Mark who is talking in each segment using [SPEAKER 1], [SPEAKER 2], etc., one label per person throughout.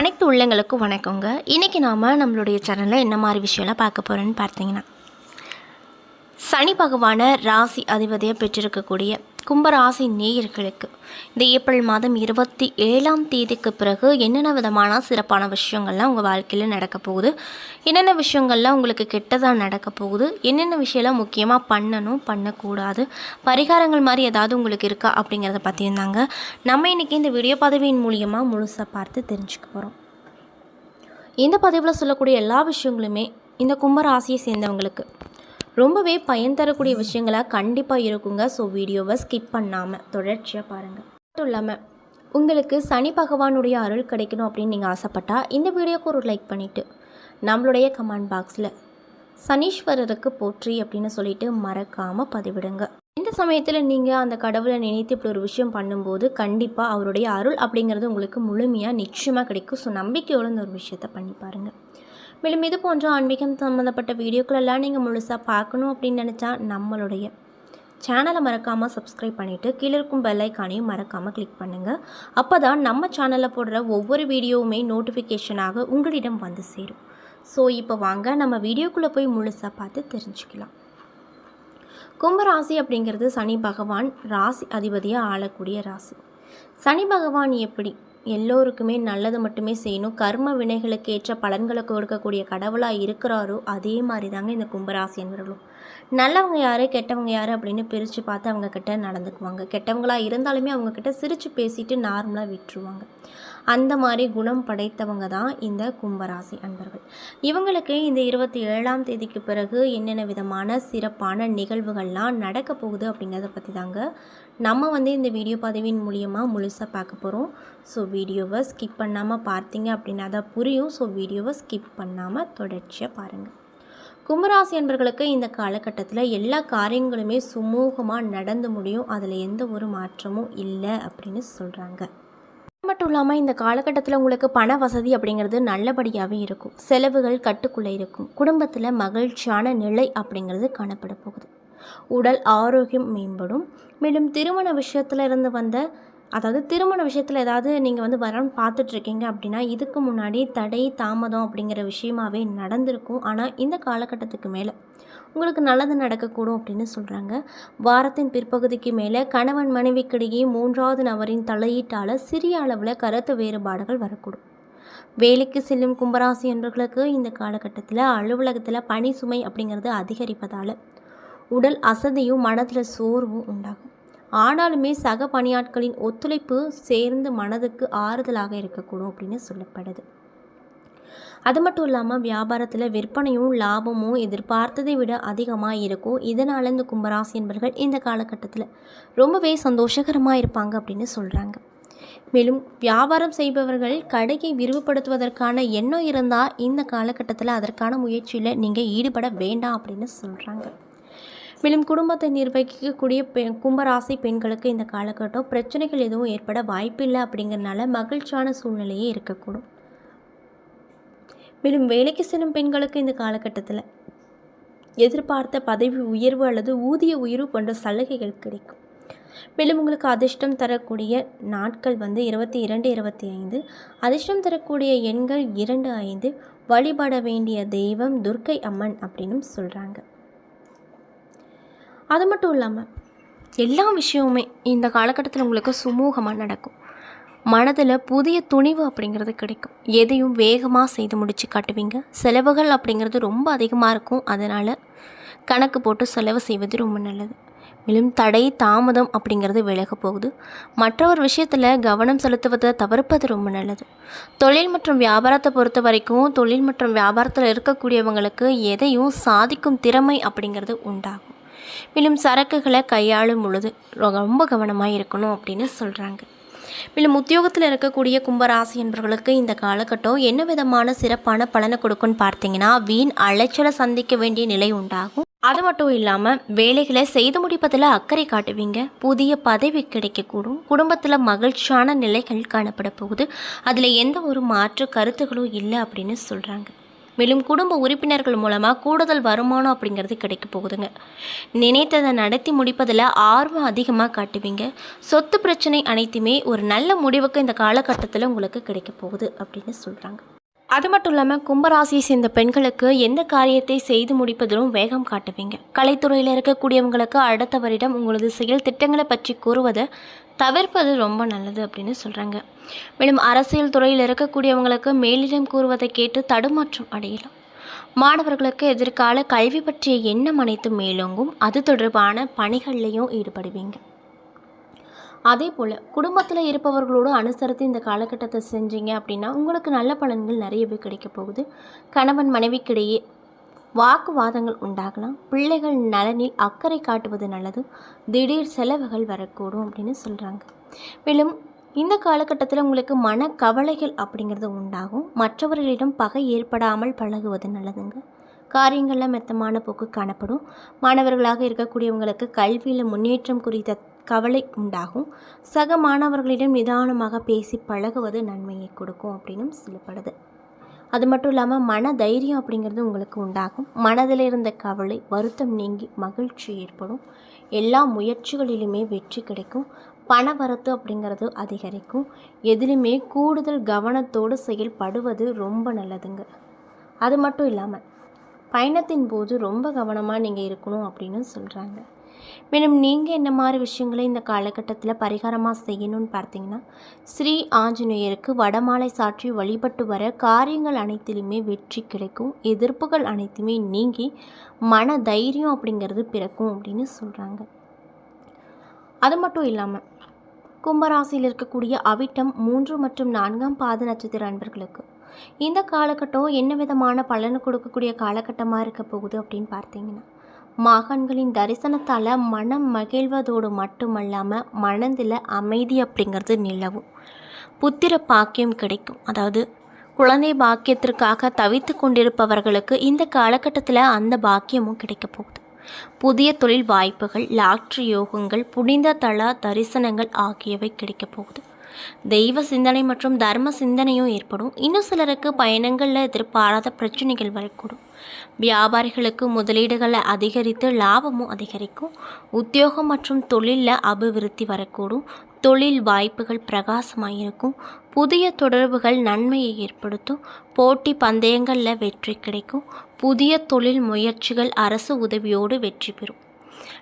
[SPEAKER 1] அனைத்து உள்ளங்களுக்கும் வணக்கங்க. இன்றைக்கி நாம் நம்மளுடைய சேனலில் என்ன மாதிரி விஷயம்லாம் பார்க்க போகிறோன்னு பார்த்தீங்கன்னா சனி பகவான ராசி அதிபதியை பெற்றிருக்கக்கூடிய கும்பராசி நேயர்களுக்கு இந்த ஏப்ரல் மாதம் இருபத்தி ஏழாம் தேதிக்கு பிறகு என்னென்ன விதமான சிறப்பான விஷயங்கள்லாம் உங்கள் வாழ்க்கையில் நடக்க போகுது? என்னென்ன விஷயங்கள்லாம் உங்களுக்கு கெட்டதாக நடக்க போகுது? என்னென்ன விஷயம்லாம் முக்கியமாக பண்ணணும் பண்ணக்கூடாது? பரிகாரங்கள் மாதிரி ஏதாவது உங்களுக்கு இருக்கா அப்படிங்கிறத பற்றியிருந்தாங்க நம்ம இன்றைக்கி இந்த வீடியோ பதவியின் மூலியமாக முழுசாக பார்த்து தெரிஞ்சுக்க போகிறோம் இந்த பதிவில் சொல்லக்கூடிய எல்லா விஷயங்களுமே இந்த கும்பராசியை சேர்ந்தவங்களுக்கு ரொம்பவே பயன் தரக்கூடிய விஷயங்களாக கண்டிப்பாக இருக்குங்க. ஸோ வீடியோவை ஸ்கிப் பண்ணாமல் தொடர்ச்சியாக பாருங்கள் மட்டும் இல்லாமல் உங்களுக்கு சனி பகவானுடைய அருள் கிடைக்கணும் அப்படின்னு நீங்கள் ஆசைப்பட்டால் இந்த வீடியோக்கு ஒரு லைக் பண்ணிவிட்டு நம்மளுடைய கமெண்ட் பாக்ஸில் சனீஸ்வரருக்கு போற்றி அப்படின்னு சொல்லிட்டு மறக்காமல் பதிவிடுங்க. இந்த சமயத்தில் நீங்கள் அந்த கடவுளை நினைத்து இப்படி ஒரு விஷயம் பண்ணும்போது கண்டிப்பாக அவருடைய அருள் அப்படிங்கிறது உங்களுக்கு முழுமையாக நிச்சயமாக கிடைக்கும். ஸோ நம்பிக்கையோடு இந்த ஒரு விஷயத்த பண்ணி பாருங்கள் மேலும் இது போன்ற ஆன்மீகம் சம்மந்தப்பட்ட வீடியோக்களெல்லாம் நீங்கள் முழுசாக பார்க்கணும் அப்படின்னு நினச்சா நம்மளுடைய சேனலை மறக்காமல் சப்ஸ்கிரைப் பண்ணிவிட்டு கீழே இருக்கும் பெல்லைக்கானையும் மறக்காமல் கிளிக் பண்ணுங்கள் அப்போ தான் நம்ம சேனலில் போடுற ஒவ்வொரு வீடியோவுமே நோட்டிஃபிகேஷனாக உங்களிடம் வந்து சேரும். ஸோ இப்போ வாங்க நம்ம வீடியோக்குள்ளே போய் முழுசாக பார்த்து தெரிஞ்சுக்கலாம். கும்பராசி அப்படிங்கிறது சனி பகவான் ராசி அதிபதியாக ஆளக்கூடிய ராசி. சனி பகவான் எப்படி? எல்லோருக்குமே நல்லது மட்டுமே செய்யணும். கர்ம வினைகளுக்கு ஏற்ற பலன்களை கொடுக்கக்கூடிய கடவுளாக இருக்கிறாரோ அதே மாதிரி தாங்க இந்த கும்பராசி என்பவர்களும். நல்லவங்க யார் கெட்டவங்க யார் அப்படின்னு பிரித்து பார்த்து அவங்கக்கிட்ட நடந்துக்குவாங்க. கெட்டவங்களாக இருந்தாலுமே அவங்கக்கிட்ட சிரித்து பேசிட்டு நார்மலாக விட்டுருவாங்க. அந்த மாதிரி குணம் படைத்தவங்க தான் இந்த கும்பராசி அன்பர்கள். இவங்களுக்கு இந்த இருபத்தி ஏழாம் தேதிக்கு பிறகு என்னென்ன விதமான சிறப்பான நிகழ்வுகள்லாம் நடக்க போகுது அப்படிங்கிறத பற்றி தாங்க நம்ம வந்து இந்த வீடியோ பதிவின் மூலியமாக முழுசாக பார்க்க போகிறோம் ஸோ வீடியோவை ஸ்கிப் பண்ணாமல் பார்த்தீங்க அப்படின்னா தான் புரியும். ஸோ வீடியோவை ஸ்கிப் பண்ணாமல் தொடர்ச்சியாக பாருங்கள் கும்பராசி என்பர்களுக்கு இந்த காலகட்டத்தில் எல்லா காரியங்களுமே சுமூகமாக நடந்து முடியும். அதில் எந்த ஒரு மாற்றமும் இல்லை அப்படின்னு சொல்கிறாங்க மட்டும் இல்லாமல் இந்த காலகட்டத்தில் உங்களுக்கு பண வசதி அப்படிங்கிறது நல்லபடியாகவே இருக்கும். செலவுகள் கட்டுக்குள்ளே இருக்கும். குடும்பத்தில் மகிழ்ச்சியான நிலை அப்படிங்கிறது காணப்பட போகுது. உடல் ஆரோக்கியம் மேம்படும். மேலும் திருமண விஷயத்தில் இருந்து வந்த அதாவது திருமண விஷயத்தில் ஏதாவது நீங்கள் வந்து வரன் பார்த்துட்ருக்கீங்க அப்படின்னா இதுக்கு முன்னாடி தடை தாமதம் அப்படிங்கிற விஷயமாவே நடந்திருக்கும். ஆனால் இந்த காலகட்டத்துக்கு மேலே உங்களுக்கு நல்லது நடக்கக்கூடும் அப்படின்னு சொல்கிறாங்க வாரத்தின் பிற்பகுதிக்கு மேலே கணவன் மனைவிக்கிடையே மூன்றாவது நபரின் தலையீட்டால் சிறிய அளவில் கருத்து வேறுபாடுகள் வரக்கூடும். வேலைக்கு செல்லும் கும்பராசி என்பவர்களுக்கு இந்த காலகட்டத்தில் அலுவலகத்தில் பணி சுமை அப்படிங்கிறது அதிகரிப்பதால் உடல் அசதியும் மனதில் சோர்வும் உண்டாகும். ஆனாலுமே சக பணியாட்களின் ஒத்துழைப்பு சேர்ந்து மனதுக்கு ஆறுதலாக இருக்கக்கூடும் அப்படின்னு சொல்லப்படுது. அது மட்டும் இல்லாமல் வியாபாரத்தில் விற்பனையும் லாபமும் எதிர்பார்த்ததை விட அதிகமாக இருக்கும். இதனால் இந்த கும்பராசி என்பர்கள் இந்த காலகட்டத்தில் ரொம்பவே சந்தோஷகரமாக இருப்பாங்க அப்படின்னு சொல்கிறாங்க மேலும் வியாபாரம் செய்பவர்கள் கடையை விரிவுபடுத்துவதற்கான எண்ணம் இருந்தால் இந்த காலகட்டத்தில் அதற்கான முயற்சியில் நீங்கள் ஈடுபட வேண்டாம் அப்படின்னு சொல்கிறாங்க மேலும் குடும்பத்தை நிர்வகிக்கக்கூடிய பெ கும்பராசி பெண்களுக்கு இந்த காலகட்டம் பிரச்சனைகள் எதுவும் ஏற்பட வாய்ப்பில்லை அப்படிங்கிறனால மகிழ்ச்சியான சூழ்நிலையே இருக்கக்கூடும். மேலும் வேலைக்கு செல்லும் பெண்களுக்கு இந்த காலகட்டத்தில் எதிர்பார்த்த பதவி உயர்வு அல்லது ஊதிய உயர்வு போன்ற சலுகைகள் கிடைக்கும். மேலும் உங்களுக்கு அதிர்ஷ்டம் தரக்கூடிய நாட்கள் வந்து இருபத்தி இரண்டு இருபத்தி ஐந்து. அதிர்ஷ்டம் தரக்கூடிய எண்கள் இரண்டு ஐந்து. வழிபட வேண்டிய தெய்வம் துர்க்கை அம்மன் அப்படின்னு சொல்கிறாங்க அது மட்டும் இல்லாமல் எல்லா விஷயமுமே இந்த காலகட்டத்தில் உங்களுக்கு சுமூகமாக நடக்கும். மனதில் புதிய துணிவு அப்படிங்கிறது கிடைக்கும். எதையும் வேகமாக செய்து முடித்து காட்டுவீங்க. செலவுகள் அப்படிங்கிறது ரொம்ப அதிகமாக இருக்கும். அதனால் கணக்கு போட்டு செலவு செய்வது ரொம்ப நல்லது. மேலும் தடை தாமதம் அப்படிங்கிறது விலக போகுது. மற்றவர் விஷயத்தில் கவனம் செலுத்துவதை தவிர்ப்பது ரொம்ப நல்லது. தொழில் மற்றும் வியாபாரத்தை பொறுத்த வரைக்கும் தொழில் மற்றும் வியாபாரத்தில் இருக்கக்கூடியவங்களுக்கு எதையும் சாதிக்கும் திறமை அப்படிங்கிறது உண்டாகும். மேலும் சரக்குகளை கையாளும் பொழுது ரொம்ப கவனமாக இருக்கணும் அப்படின்னு சொல்கிறாங்க மேலும் உத்தியோகத்தில் இருக்கக்கூடிய கும்பராசி என்பவர்களுக்கு இந்த காலகட்டம் என்ன விதமான சிறப்பான பலனை கொடுக்கும்னு பார்த்தீங்கன்னா வீண் அலைச்சலை சந்திக்க வேண்டிய நிலை உண்டாகும். அது மட்டும் இல்லாமல் வேலைகளை செய்து முடிப்பதில் அக்கறை காட்டுவீங்க. புதிய பதவி கிடைக்கக்கூடும். குடும்பத்தில் மகிழ்ச்சியான நிலைகள் காணப்பட போகுது. அதில் எந்த ஒரு மாற்று கருத்துகளும் இல்லை அப்படின்னு சொல்கிறாங்க மேலும் குடும்ப உறுப்பினர்கள் மூலமாக கூடுதல் வருமானம் அப்படிங்கிறது கிடைக்க போகுதுங்க. நினைத்ததை நடத்தி முடிப்பதில் ஆர்வம் அதிகமாக காட்டுவீங்க. சொத்து பிரச்சனை அனைத்துமே ஒரு நல்ல முடிவுக்கு இந்த காலகட்டத்தில் உங்களுக்கு கிடைக்க போகுது அப்படின்னு சொல்கிறாங்க அது மட்டும் இல்லாமல் கும்பராசியை சேர்ந்த பெண்களுக்கு எந்த காரியத்தை செய்து முடிப்பதிலும் வேகம் காட்டுவீங்க. கலைத்துறையில் இருக்கக்கூடியவங்களுக்கு அடுத்த வருடம் உங்களது செயல் திட்டங்களை பற்றி கூறுவதை தவிர்ப்பது ரொம்ப நல்லது அப்படின்னு சொல்கிறாங்க மேலும் அரசியல் துறையில் இருக்கக்கூடியவங்களுக்கு மேலிடம் கூறுவதை கேட்டு தடுமாற்றம் அடையலாம். மாணவர்களுக்கு எதிர்கால கல்வி பற்றிய எண்ணம் அனைத்தும் மேலோங்கும். அது தொடர்பான பணிகள்லையும் ஈடுபடுவீங்க. அதே போல் குடும்பத்தில் இருப்பவர்களோடு அனுசரித்து இந்த காலகட்டத்தை செஞ்சீங்க அப்படின்னா உங்களுக்கு நல்ல பலன்கள் நிறையவே கிடைக்க போகுது. கணவன் மனைவிக்கிடையே வாக்குவாதங்கள் உண்டாகலாம். பிள்ளைகள் நலனில் அக்கறை காட்டுவது நல்லது. திடீர் செலவுகள் வரக்கூடும் அப்படின்னு சொல்கிறாங்க மேலும் இந்த காலகட்டத்தில் உங்களுக்கு மன கவலைகள் அப்படிங்கிறது உண்டாகும். மற்றவர்களிடம் பகை ஏற்படாமல் பழகுவது நல்லதுங்க. காரியங்களில் மெத்தமான போக்கு காணப்படும். மாணவர்களாக இருக்கக்கூடியவங்களுக்கு கல்வியில் முன்னேற்றம் குறித்த கவலை உண்டாகும். சக மாணவர்களிடம் நிதானமாக பேசி பழகுவது நன்மையை கொடுக்கும் அப்படின்னும் சொல்லப்படுது. அது மட்டும் இல்லாமல் மன தைரியம் அப்படிங்கிறது உங்களுக்கு உண்டாகும். மனதில் இருந்த கவலை வருத்தம் நீங்கி மகிழ்ச்சி ஏற்படும். எல்லா முயற்சிகளிலுமே வெற்றி கிடைக்கும். பண வரத்து அப்படிங்கிறது அதிகரிக்கும். எதிலுமே கூடுதல் கவனத்தோடு செயல்படுவது ரொம்ப நல்லதுங்க. அது மட்டும் இல்லாமல் பயணத்தின் போது ரொம்ப கவனமாக நீங்கள் இருக்கணும் அப்படின்னு சொல்கிறாங்க மேலும் நீங்கள் என்ன மாதிரி விஷயங்களை இந்த காலகட்டத்தில் பரிகாரமாக செய்யணும்னு பார்த்தீங்கன்னா ஸ்ரீ ஆஞ்சநேயருக்கு வடமாலை சாற்றி வழிபட்டு வர காரியங்கள் அனைத்திலுமே வெற்றி கிடைக்கும். எதிர்ப்புகள் அனைத்துமே நீங்கி மன தைரியம் அப்படிங்கிறது பிறக்கும் அப்படின்னு சொல்கிறாங்க அது மட்டும் இல்லாமல் கும்பராசியில் இருக்கக்கூடிய அவிட்டம் மூன்று மற்றும் நான்காம் பாத நட்சத்திர அன்பர்களுக்கு இந்த காலகட்டம் என்ன விதமான பலனை கொடுக்கக்கூடிய காலகட்டமாக இருக்க போகுது அப்படின்னு பார்த்தீங்கன்னா மகன்களின் தரிசனத்தால் மனம் மகிழ்வதோடு மட்டுமல்லாமல் மனதில் அமைதி அப்படிங்கிறது நிலவும். புத்திர பாக்கியம் கிடைக்கும். அதாவது குழந்தை பாக்கியத்திற்காக தவித்து கொண்டிருப்பவர்களுக்கு இந்த காலகட்டத்தில் அந்த பாக்கியமும் கிடைக்க போகுது. புதிய தொழில் வாய்ப்புகள் லாட்ரி யோகங்கள் புனித தள தரிசனங்கள் ஆகியவை கிடைக்க போகுது. தெய்வ சிந்தனை மற்றும் தர்ம சிந்தனையும் ஏற்படும். இன்னும் சிலருக்கு பயணங்களில் எதிர்பாராத பிரச்சனைகள் வரக்கூடும். வியாபாரிகளுக்கு முதலீடுகளை அதிகரித்து லாபமும் அதிகரிக்கும். உத்தியோகம் மற்றும் தொழிலில் அபிவிருத்தி வரக்கூடும். தொழில் வாய்ப்புகள் பிரகாசமாக இருக்கும் புதிய தொடர்புகள் நன்மையை ஏற்படுத்தும். போட்டி பந்தயங்களில் வெற்றி கிடைக்கும். புதிய தொழில் முயற்சிகள் அரசு உதவியோடு வெற்றி பெறும்.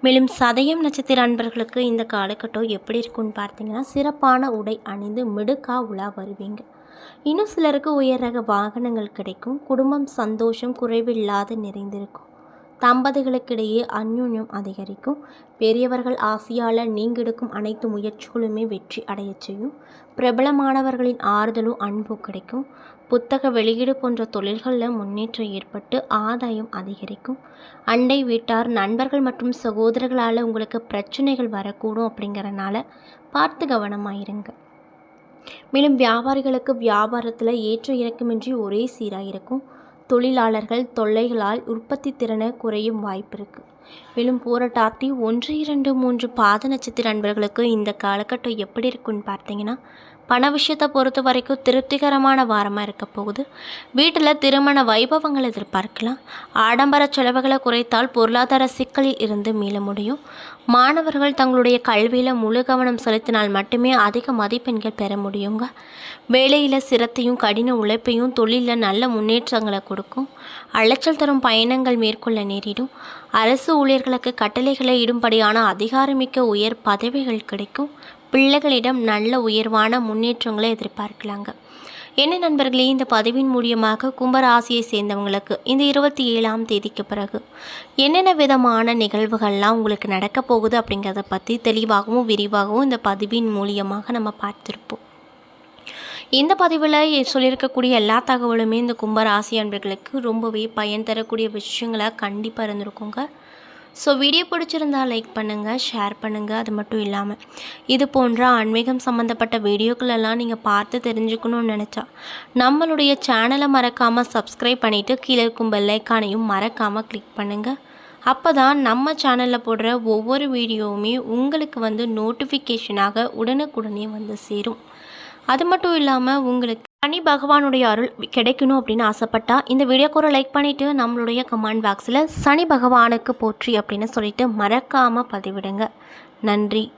[SPEAKER 1] மேலும் சதயம் நட்சத்திர அன்பர்களுக்கு இந்த காலகட்டம் எப்படி இருக்கும்னு பார்த்தீங்கன்னா சிறப்பான உடை அணிந்து மிடுக்கா உலா வருவீங்க. இன்னும் சிலருக்கு உயர் ரக வாகனங்கள் கிடைக்கும். குடும்பம் சந்தோஷம் குறைவில்லாது நிறைந்திருக்கும். தம்பதிகளுக்கிடையே அந்யுன்யம் அதிகரிக்கும். பெரியவர்கள் ஆசையால் நீங்கெடுக்கும் அனைத்து முயற்சிகளுமே வெற்றி அடையச் செய்யும். பிரபலமானவர்களின் ஆறுதலும் அன்பும் கிடைக்கும். புத்தக வெளியீடு போன்ற தொழில்களில் முன்னேற்றம் ஏற்பட்டு ஆதாயம் அதிகரிக்கும். அண்டை வீட்டார் நண்பர்கள் மற்றும் சகோதரர்களால் உங்களுக்கு பிரச்சனைகள் வரக்கூடும் அப்படிங்கிறனால பார்த்து கவனமாயிருங்க மேலும் வியாபாரிகளுக்கு வியாபாரத்தில் ஏற்ற இறக்கமின்றி ஒரே சீராக இருக்கும். தொழிலாளர்கள் தொல்லைகளால் உற்பத்தி திறனை குறையும் வாய்ப்பு இருக்குது மேலும் போராட்டாத்தி ஒன்று இரண்டு மூன்று பாத நட்சத்திர அன்பர்களுக்கு இந்த காலகட்டம் எப்படி இருக்குன்னு பார்த்தீங்கன்னா பண விஷயத்தை பொறுத்த வரைக்கும் திருப்திகரமான வாரமாக இருக்க போகுது. வீட்டில் திருமண வைபவங்கள் எதிர்பார்க்கலாம். ஆடம்பர செலவுகளை குறைத்தால் பொருளாதார சிக்கலில் இருந்து மீள முடியும். மாணவர்கள் தங்களுடைய கல்வியில் முழு கவனம் செலுத்தினால் மட்டுமே அதிக மதிப்பெண்கள் பெற முடியுங்க. வேலையில் சிரத்தையும் கடின உழைப்பையும் தொழிலில் நல்ல முன்னேற்றங்களை கொடுக்கும். அலைச்சல் தரும் பயணங்கள் மேற்கொள்ள நேரிடும். அரசு ஊழியர்களுக்கு கட்டளைகளை இடும்படியான அதிகாரமிக்க உயர் பதவிகள் கிடைக்கும். பிள்ளைகளிடம் நல்ல உயர்வான முன்னேற்றங்களை எதிர்பார்க்கலாங்க. என்ன நண்பர்களே இந்த பதிவின் மூலியமாக கும்பராசியை சேர்ந்தவங்களுக்கு இந்த இருபத்தி ஏழாம் தேதிக்கு பிறகு என்னென்ன விதமான நிகழ்வுகள்லாம் உங்களுக்கு நடக்க போகுது அப்படிங்கிறத பற்றி தெளிவாகவும் விரிவாகவும் இந்த பதிவின் மூலியமாக நம்ம பார்த்துருப்போம். இந்த பதிவில் சொல்லியிருக்கக்கூடிய எல்லா தகவலுமே இந்த கும்பராசி அன்பர்களுக்கு ரொம்பவே பயன் தரக்கூடிய விஷயங்களாக கண்டிப்பாக இருந்திருக்குங்க. ஸோ வீடியோ பிடிச்சிருந்தா லைக் பண்ணுங்கள் ஷேர் பண்ணுங்கள் அது மட்டும் இல்லாமல் இது போன்ற ஆன்மீகம் சம்மந்தப்பட்ட வீடியோக்களெல்லாம் நீங்கள் பார்த்து தெரிஞ்சுக்கணும்னு நினச்சா நம்மளுடைய சேனலை மறக்காமல் சப்ஸ்கிரைப் பண்ணிவிட்டு கீழே இருக்கும் பெல்லைக்கானையும் மறக்காமல் கிளிக் பண்ணுங்கள் அப்போ தான் நம்ம சேனலில் போடுற ஒவ்வொரு வீடியோவுமே உங்களுக்கு வந்து நோட்டிஃபிகேஷனாக உடனுக்குடனே வந்து சேரும். அது மட்டும் இல்லாமல் உங்களுக்கு சனி பகவானுடைய அருள் கிடைக்கணும் அப்படின்னு ஆசைப்பட்டா இந்த வீடியோக்கு ஒரு லைக் பண்ணிவிட்டு நம்மளுடைய கமெண்ட் பாக்ஸில் சனி பகவானுக்கு போற்றி அப்படின்னு சொல்லிட்டு மறக்காமல் பதிவிடுங்க. நன்றி.